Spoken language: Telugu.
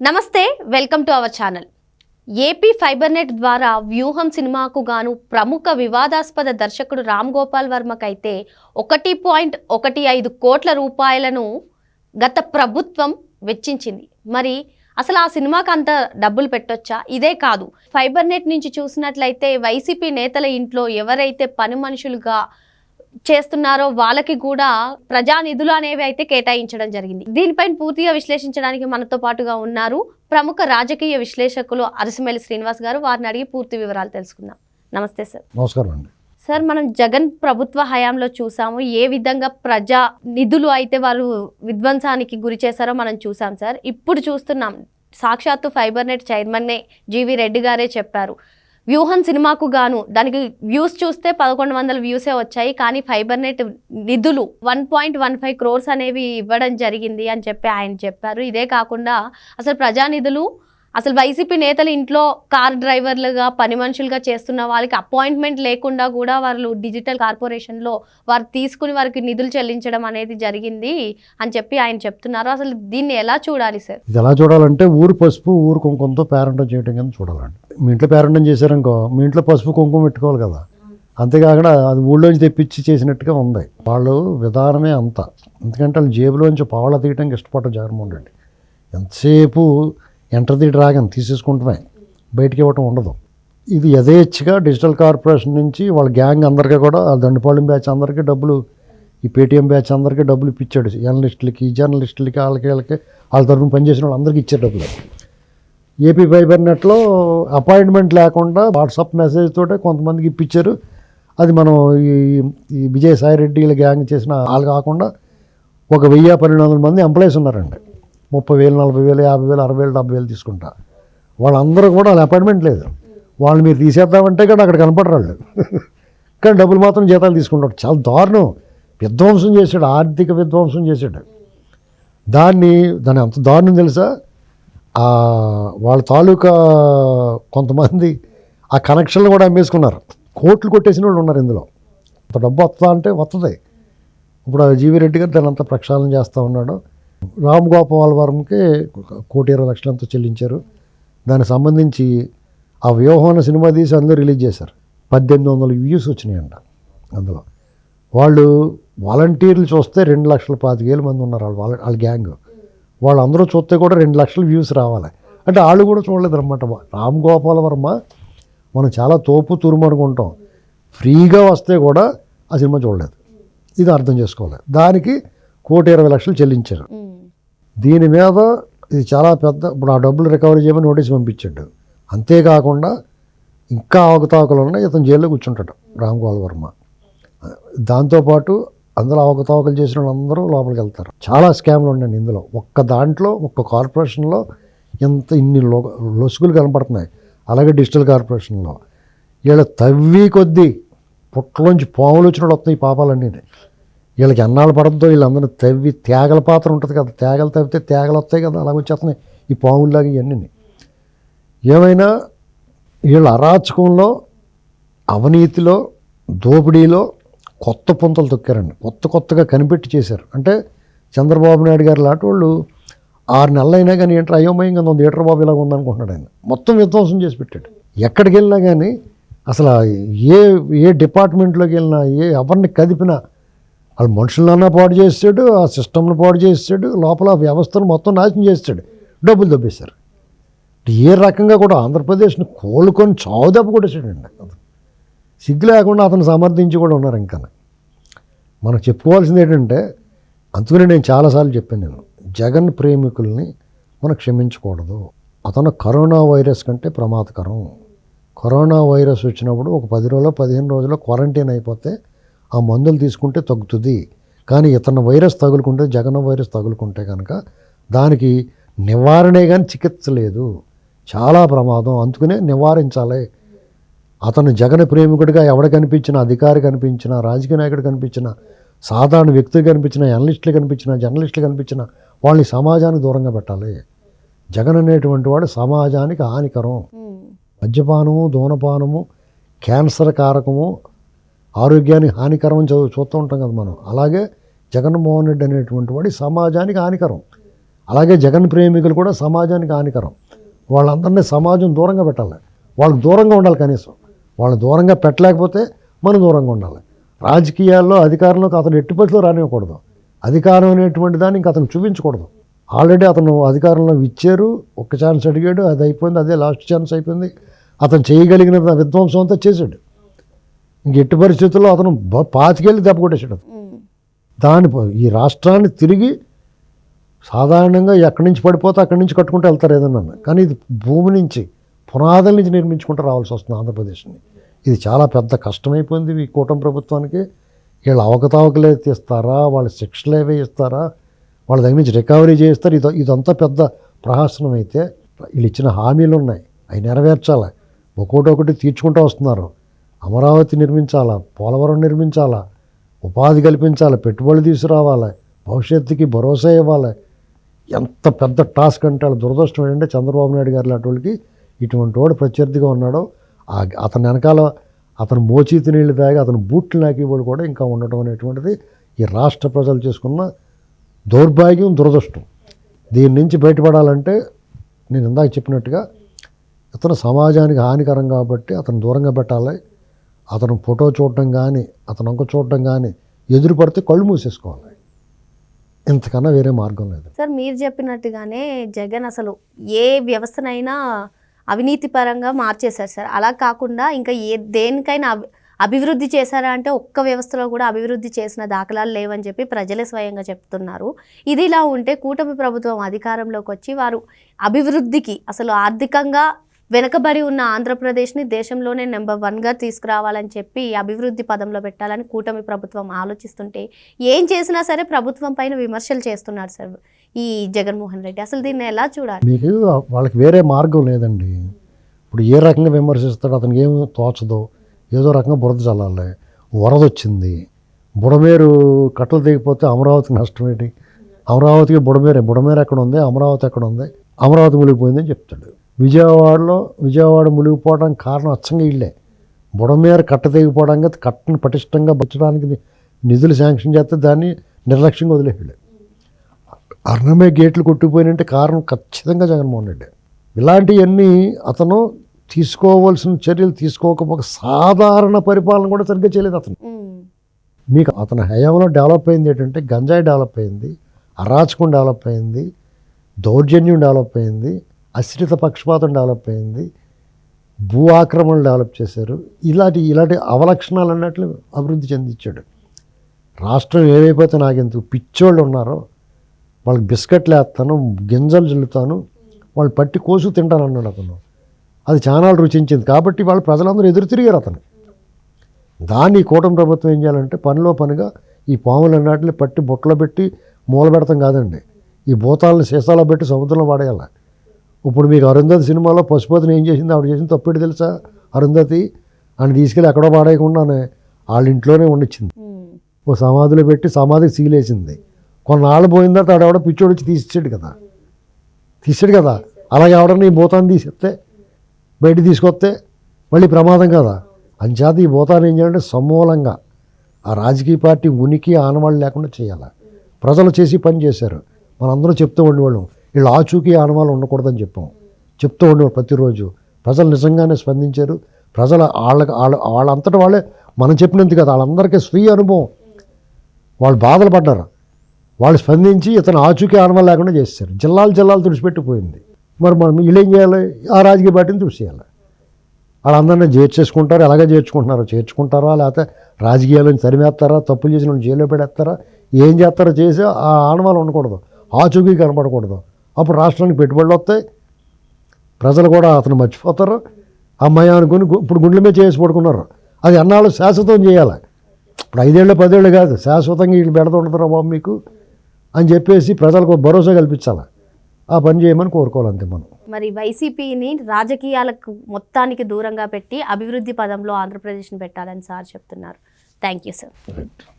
నమస్తే welcome to our channel. AP fibernet ద్వారా వ్యూహం సినిమాకు గాను ప్రముఖ వివాదాస్పద దర్శకుడు రామ్ గోపాల్ వర్మకైతే ఒకటి పాయింట్ ఒకటి ఐదు కోట్ల రూపాయలను గత ప్రభుత్వం వెచ్చించింది. మరి అసలు ఆ సినిమాకి అంత డబ్బులు పెట్టొచ్చా? ఇదే కాదు. ఫైబర్నెట్ నుంచి చూసినట్లయితే వైసీపీ నేతల ఇంట్లో ఎవరైతే పని మనుషులుగా చేస్తున్నారో వాళ్ళకి కూడా ప్రజా నిధులు అనేవి అయితే కేటాయించడం జరిగింది. దీనిపైన పూర్తిగా విశ్లేషించడానికి మనతో పాటుగా ఉన్నారు ప్రముఖ రాజకీయ విశ్లేషకులు అరసిమెల్లి శ్రీనివాస్ గారు. వారిని అడిగి పూర్తి వివరాలు తెలుసుకుందాం. నమస్తే సార్. నమస్కారం అండి. సార్ మనం జగన్ ప్రభుత్వ హయాంలో చూసాము. ఏ విధంగా ప్రజా నిధులు అయితే వారు విధ్వంసానికి గురి చేశారో మనం చూసాం సార్. ఇప్పుడు చూస్తున్నాం. సాక్షాత్తు ఫైబర్ నెట్ చైర్మన్నే జీవి రెడ్డి గారే చెప్పారు. వ్యూహం సినిమాకు గాను దానికి వ్యూస్ చూస్తే పదకొండు వందల వ్యూసే వచ్చాయి. కానీ ఫైబర్ నెట్ నిధులు one point one five crores అనేవి ఇవ్వడం జరిగింది అని చెప్పి ఆయన చెప్పారు. ఇదే కాకుండా అసలు ప్రజానిధులు అసలు వైసీపీ నేతలు ఇంట్లో కార్ డ్రైవర్లుగా పని మనుషులుగా చేస్తున్న వాళ్ళకి అపాయింట్మెంట్ లేకుండా కూడా వాళ్ళు డిజిటల్ కార్పొరేషన్లో వారు తీసుకుని వారికి నిధులు చెల్లించడం అనేది జరిగింది అని చెప్పి ఆయన చెప్తున్నారు. అసలు దీన్ని ఎలా చూడాలి సార్? ఇది ఎలా చూడాలంటే ఊరు పసుపు ఊరు కుంకుమతో పేరంటం చేయడం కింద చూడాలండి. మీ ఇంట్లో పేరంటం చేశారనుకో మీ ఇంట్లో పసుపు కుంకుమ పెట్టుకోవాలి కదా. అంతేకాకుండా అది ఊళ్ళోంచి తెప్పించి చేసినట్టుగా ఉంది. వాళ్ళు విధానమే అంత. ఎందుకంటే వాళ్ళు జేబులోంచి పావుల తీయడానికి ఇష్టపడ్డ జగన్మోహన్ రెడ్డి. ఎంతసేపు ఎంటర్ ది డ్రాగన్ తీసేసుకుంటమే బయటికి ఇవ్వటం ఉండదు. ఇది యథేచ్ఛగా డిజిటల్ కార్పొరేషన్ నుంచి వాళ్ళ గ్యాంగ్ అందరికీ కూడా ఆ దండిపాళెం బ్యాచ్ అందరికీ డబ్బులు ఈ పేటీఎం బ్యాచ్ అందరికీ డబ్బులు ఇప్పించాడు. జర్నలిస్టులకి జర్నలిస్టులకి వాళ్ళకి వాళ్ళకి వాళ్ళ తరఫున పనిచేసిన వాళ్ళందరికీ ఇచ్చారు డబ్బులు. ఏపీ ఫైబర్ నెట్లో అపాయింట్మెంట్ లేకుండా వాట్సాప్ మెసేజ్ తోటే కొంతమందికి ఇప్పించారు. అది మనం ఈ ఈ విజయసాయి గ్యాంగ్ చేసిన వాళ్ళు కాకుండా ఒక వెయ్యి పన్నెండు వందల మంది ఎంప్లాయీస్ ఉన్నారండి. ముప్పై వేలు నలభై వేలు యాభై వేలు అరవై వేలు డెబ్బై వేలు తీసుకుంటా. వాళ్ళందరూ కూడా వాళ్ళ అపాయింట్మెంట్ లేదు. వాళ్ళు మీరు తీసేద్దామంటే కానీ అక్కడ కనపడరు వాళ్ళు. కానీ డబ్బులు మాత్రం జీతాలు తీసుకుంటారు. చాలా దారుణం. విధ్వంసం చేశాడు ఆర్థిక విధ్వంసం చేశాడు. దాన్ని దాని అంత దారుణం తెలుసా? వాళ్ళ తాలూకా కొంతమంది ఆ కనెక్షన్లు కూడా అమ్మేసుకున్నారు. కోట్లు కొట్టేసిన వాళ్ళు ఉన్నారు ఇందులో. అంత డబ్బు వస్తుందా అంటే వస్తుంది ఇప్పుడు ఆ జీవి రెడ్డి గారు దాని అంతా ప్రక్షాళన చేస్తూ ఉన్నాడు. రామ్ గోపాల్ వర్మకి కోటి ఇరవై లక్షలంతా చెల్లించారు. దానికి సంబంధించి ఆ వ్యూహం సినిమా తీసి అందరూ రిలీజ్ చేశారు. పద్దెనిమిది వందల వ్యూస్ వచ్చినాయంట అందులో. వాళ్ళు వాలంటీర్లు చూస్తే రెండు లక్షల పాతికేల మంది ఉన్నారు వాళ్ళు వాళ్ళ వాళ్ళ గ్యాంగ్. వాళ్ళందరూ చూస్తే కూడా రెండు లక్షల వ్యూస్ రావాలి. అంటే వాళ్ళు కూడా చూడలేదు అనమాట రామ్ గోపాల్ వర్మ మనం చాలా తోపు తురుము అనుకుంటాం ఫ్రీగా వస్తే కూడా ఆ సినిమా చూడలేదు. ఇది అర్థం చేసుకోవాలి. దానికి కోటి ఇరవై లక్షలు చెల్లించారు. దీని మీద ఇది చాలా పెద్ద ఇప్పుడు ఆ డబ్బులు రికవరీ చేయమని నోటీస్ పంపించాడు. అంతేకాకుండా ఇంకా అవకతవకలు ఉన్నాయి ఇతను జైల్లో కూర్చుంటాడు రామ్ గోపాల్ వర్మ. దాంతోపాటు అందులో అవకతవకలు చేసిన వాళ్ళందరూ లోపలికి వెళ్తారు. చాలా స్కామ్లు ఉన్నాయి ఇందులో. ఒక్క దాంట్లో ఒక్క కార్పొరేషన్లో ఎంత ఇన్ని లో లొసుగులు కనపడుతున్నాయి. అలాగే డిజిటల్ కార్పొరేషన్లో. వీళ్ళ తవ్వి కొద్దీ పుట్టలోంచి పాములు వచ్చినట్టు వస్తున్నాయి ఈ పాపాలన్నీ వీళ్ళకి ఎన్నాళ్ళు పడద్దో వీళ్ళందరూ తవ్వి తేగల పాత్ర ఉంటుంది కదా. తేగలు తవ్వితే తేగలు వస్తాయి కదా. అలాగ వచ్చేస్తున్నాయి. ఈ పాముల్లాగా ఇవన్నీ ఏమైనా వీళ్ళ అరాచకంలో అవినీతిలో దోపిడీలో కొత్త పుంతలు తొక్కారండి. కొత్త కొత్తగా కనిపెట్టి చేశారు. అంటే చంద్రబాబు నాయుడు గారు లాంటి వాళ్ళు ఆరు నెలలైనా కానీ ఏంటో అయోమయంగా ఉంది ఏటర్ బాబు ఇలాగ ఉందనుకుంటున్నాడు ఆయన. మొత్తం విధ్వంసం చేసి పెట్టాడు. ఎక్కడికి వెళ్ళినా కానీ అసలు ఏ ఏ డిపార్ట్మెంట్లోకి వెళ్ళినా ఏ ఎవరిని కదిపినా వాళ్ళు మనుషులన్నా పాడు చేస్తాడు ఆ సిస్టమ్ను పాడు చేస్తాడు లోపల ఆ వ్యవస్థను మొత్తం నాశనం చేస్తాడు. డబ్బులు దబ్బేశారు. ఏ రకంగా కూడా ఆంధ్రప్రదేశ్ని కోలుకొని చావు దెబ్బ కొట్టేసాడండి సిగ్గు లేకుండా అతను సమర్థించి కూడా ఉన్నారు ఇంకా. మనం చెప్పుకోవాల్సింది ఏంటంటే అందుకనే నేను చాలాసార్లు చెప్పాను నేను జగన్ ప్రేమికుల్ని మనం క్షమించకూడదు. అతను కరోనా వైరస్ కంటే ప్రమాదకరం. కరోనా వైరస్ వచ్చినప్పుడు ఒక పది రోజులు పదిహేను రోజుల్లో క్వారంటైన్ అయిపోతే ఆ మందులు తీసుకుంటే తగ్గుతుంది. కానీ ఇతను వైరస్ తగులుకుంటే జగన్ వైరస్ తగులుకుంటే కనుక దానికి నివారణే కానీ చికిత్స లేదు. చాలా ప్రమాదం. అందుకనే నివారించాలి. అతను జగన్ ప్రేమికుడిగా ఎవడ కనిపించినా అధికారి కనిపించినా రాజకీయ నాయకుడు కనిపించినా సాధారణ వ్యక్తులు కనిపించినా అనలిస్టులు కనిపించినా జర్నలిస్టులు కనిపించినా వాళ్ళని సమాజానికి దూరంగా పెట్టాలి. జగన్ అనేటువంటి వాడు సమాజానికి హానికరం. మద్యపానము ధూమపానము క్యాన్సర్ కారకము ఆరోగ్యానికి హానికరం అని చదువు చూస్తూ ఉంటాం కదా మనం. అలాగే జగన్మోహన్ రెడ్డి అనేటువంటి వాడి సమాజానికి హానికరం. అలాగే జగన్ ప్రేమికులు కూడా సమాజానికి హానికరం. వాళ్ళందరినీ సమాజం దూరంగా పెట్టాలి. వాళ్ళకి దూరంగా ఉండాలి కనీసం. వాళ్ళు దూరంగా పెట్టలేకపోతే మనం దూరంగా ఉండాలి. రాజకీయాల్లో అధికారంలోకి అతను ఎట్టి రానివ్వకూడదు. అధికారం అనేటువంటి దాన్ని ఇంకా అతను చూపించకూడదు. ఆల్రెడీ అతను అధికారంలో ఇచ్చారు. ఒక్క ఛాన్స్ అడిగాడు. అది అయిపోయింది. అదే లాస్ట్ ఛాన్స్ అయిపోయింది. అతను చేయగలిగిన విధ్వంసం అంతా చేశాడు. ఎట్టి పరిస్థితుల్లో అతను పాతికెళ్ళి దెబ్బ కొట్టేశాడు. దాని ఈ రాష్ట్రాన్ని తిరిగి సాధారణంగా ఎక్కడి నుంచి పడిపోతే అక్కడి నుంచి కట్టుకుంటూ వెళ్తారు ఏదన్నా కానీ ఇది భూమి నుంచి పునాదుల నుంచి నిర్మించుకుంటూ రావాల్సి వస్తుంది ఆంధ్రప్రదేశ్ని. ఇది చాలా పెద్ద కష్టమైపోయింది ఈ కూటమి ప్రభుత్వానికి. వీళ్ళు అవకతవకలే తీస్తారా? వాళ్ళ శిక్షలు ఏవే ఇస్తారా? వాళ్ళ దగ్గర నుంచి రికవరీ చేస్తారు ఇది ఇదంతా పెద్ద ప్రహసనం అయితే వీళ్ళు ఇచ్చిన హామీలు ఉన్నాయి అవి నెరవేర్చాలి. ఒక్కొక్కటి ఒకటి తీర్చుకుంటూ వస్తున్నారు. అమరావతి నిర్మించాలా పోలవరం నిర్మించాలా ఉపాధి కల్పించాలి పెట్టుబడులు తీసుకురావాలి భవిష్యత్తుకి భరోసా ఇవ్వాలి? ఎంత పెద్ద టాస్క్ అంటే వాళ్ళ దురదృష్టం ఏంటంటే చంద్రబాబు నాయుడు గారు లాంటి వాళ్ళకి ఇటువంటి వాడు ప్రత్యర్థిగా ఉన్నాడో. అతని వెనకాల అతను మోచీతి నీళ్ళు తాగి అతను బూట్లు నాకేవాడు కూడా ఇంకా ఉండటం అనేటువంటిది ఈ రాష్ట్ర ప్రజలు చేసుకున్న దౌర్భాగ్యం దురదృష్టం. దీని నుంచి బయటపడాలంటే నేను ఇందాక చెప్పినట్టుగా ఇతను సమాజానికి హానికరం కాబట్టి అతను దూరంగా పెట్టాలి. అతను ఫోటో చూడటం కానీ అతను అంక చూడటం కానీ ఎదురు పడితే కళ్ళు మూసేసుకోవాలి. ఇంతకన్నా వేరే మార్గం లేదు. సార్ మీరు చెప్పినట్టుగానే జగన్ అసలు ఏ వ్యవస్థనైనా అవినీతి పరంగా మార్చేశారు సార్. అలా కాకుండా ఇంకా ఏ దేనికైనా అభివృద్ధి చేశారా అంటే ఒక్క వ్యవస్థలో కూడా అభివృద్ధి చేసిన దాఖలాలు లేవని చెప్పి ప్రజలే స్వయంగా చెప్తున్నారు. ఇది ఇలా ఉంటే కూటమి ప్రభుత్వం అధికారంలోకి వచ్చి వారు అభివృద్ధికి అసలు ఆర్థికంగా వెనకబడి ఉన్న ఆంధ్రప్రదేశ్ని దేశంలోనే నెంబర్ వన్గా తీసుకురావాలని చెప్పి అభివృద్ధి పదంలో పెట్టాలని కూటమి ప్రభుత్వం ఆలోచిస్తుంటే ఏం చేసినా సరే ప్రభుత్వం పైన విమర్శలు చేస్తున్నారు సార్ ఈ జగన్మోహన్ రెడ్డి. అసలు దీన్ని ఎలా చూడాలి? మీకు వాళ్ళకి వేరే మార్గం లేదండి. ఇప్పుడు ఏ రకంగా విమర్శిస్తాడు అతనికి ఏం తోచదో ఏదో రకంగా బురద చల్లాలి. వరద వచ్చింది బుడమేరు కట్టలు దిగిపోతే అమరావతికి నష్టం ఏంటి? అమరావతికి బుడమేరు బుడమేరు ఎక్కడ ఉంది? అమరావతి ఎక్కడ ఉంది? అమరావతి మునిగిపోయిందని చెప్తాడు. విజయవాడలో విజయవాడ మునిగిపోవడానికి కారణం అచ్చంగా ఇల్లే బుడమేర కట్ట తెగిపోవడానికి కట్టను పటిష్టంగా బచ్చడానికి నిధులు శాంక్షన్ చేస్తే దాన్ని నిర్లక్ష్యంగా వదిలేసాడు అర్ణమే గేట్లు కొట్టుకుపోయినంటే కారణం ఖచ్చితంగా జగన్మోహన్ రెడ్డి. ఇలాంటివన్నీ అతను తీసుకోవాల్సిన చర్యలు తీసుకోకపోక సాధారణ పరిపాలన కూడా సరిగ్గా చేయలేదు అతను. మీకు అతని హయాంలో డెవలప్ అయింది ఏంటంటే గంజాయి డెవలప్ అయింది అరాచకం డెవలప్ అయింది దౌర్జన్యం డెవలప్ అయింది అశ్రిత పక్షపాతం డెవలప్ అయింది. భూ ఆక్రమణలు డెవలప్ చేశారు. ఇలాంటి ఇలాంటి అవలక్షణాలు అన్నట్లు అభివృద్ధి చెందించాడు. రాష్ట్రం ఏమైపోతే నాకెందుకు? పిచ్చోళ్ళు ఉన్నారో వాళ్ళకి బిస్కెట్లు వేస్తాను గింజలు జల్లుతాను వాళ్ళు పట్టి కోసు తింటాను అన్నాడు అతను. అది చాలా రుచించింది. కాబట్టి వాళ్ళు ప్రజలందరూ ఎదురు తిరిగారు అతను. దాన్ని ఈ కూటమి ప్రభుత్వం ఏం చేయాలంటే పనిలో పనిగా ఈ పాములు అన్నట్లు పట్టి బుట్టలో పెట్టి మూల పెడతాం కాదండి. ఈ భూతాలను సీసాలో పెట్టి సముద్రంలో పడేయాలి ఇప్పుడు మీకు అరుంధతి సినిమాలో పశుపతిని ఏం చేసింది? ఆవిడ చేసింది తప్పేటి తెలుసా? అరుంధతి. అని తీసుకెళ్ళి ఎక్కడో పాడేయకుండానే వాళ్ళ ఇంట్లోనే ఉండిచ్చింది. ఓ సమాధిలో పెట్టి సమాధికి సీలేసింది. కొన్నాళ్ళు పోయిన తర్వాత ఆడెవడో పిచ్చోడు వచ్చి తీసిచ్చాడు కదా. తీసాడు కదా. అలాగే ఎవడన్నా ఈ భూతాన్ని తీసేస్తే బయట తీసుకొస్తే మళ్ళీ ప్రమాదం కదా. అంచేత ఈ భూతాన్ని ఏం చేయాలంటే సమూలంగా ఆ రాజకీయ పార్టీ ఉనికి ఆనవాళ్ళు లేకుండా చేయాలి. ప్రజలు చేసి పని చేశారు. మనందరూ చెప్తూ ఉండేవాళ్ళం. వీళ్ళు ఆచూకీ ఆనవాళ్ళు ఉండకూడదని చెప్పాం. చెప్తూ ఉండేవారు ప్రతిరోజు. ప్రజలు నిజంగానే స్పందించారు. ప్రజలు వాళ్ళకి వాళ్ళ వాళ్ళంతటా వాళ్ళే మనం చెప్పినందుకు కదా వాళ్ళందరికీ స్వీయ అనుభవం. వాళ్ళు బాధలు పడ్డారు. వాళ్ళు స్పందించి ఇతను ఆచూకీ ఆనవాళ్ళు లేకుండా చేశారు జిల్లాలు జిల్లాలు తుడిచిపెట్టిపోయింది. మరి మనం వీళ్ళు ఏం చేయాలి? ఆ రాజకీయ పార్టీని తుడిచేయాలి. వాళ్ళందరినీ చేర్చేసుకుంటారు? ఎలాగే చేర్చుకుంటున్నారో? చేర్చుకుంటారా? లేకపోతే రాజకీయాలను తరిమేస్తారా? తప్పులు చేసిన జైల్లో పెడేస్తారా? ఏం చేస్తారో చేసి ఆ ఆనవాళ్ళు ఉండకూడదు. ఆచూకీ కనపడకూడదు. అప్పుడు రాష్ట్రానికి పెట్టుబడులు వస్తాయి. ప్రజలు కూడా అతను మర్చిపోతారు. అమ్మాయి అనుకుని ఇప్పుడు గుండెల మీద చేసి పడుకున్నారు. అది అన్నాళ్ళు శాశ్వతం చేయాలి. ఇప్పుడు ఐదేళ్ళు పదేళ్ళు కాదు శాశ్వతంగా వీళ్ళు పెడుతుంటారా బాబు మీకు అని చెప్పేసి ప్రజలకు భరోసా కల్పించాలి. ఆ పని చేయమని కోరుకోవాలంతే మనం. మరి వైసీపీని రాజకీయాలకు మొత్తానికి దూరంగా పెట్టి అభివృద్ధి పదంలో ఆంధ్రప్రదేశ్ని పెట్టాలని సార్ చెప్తున్నారు. Thank you sir.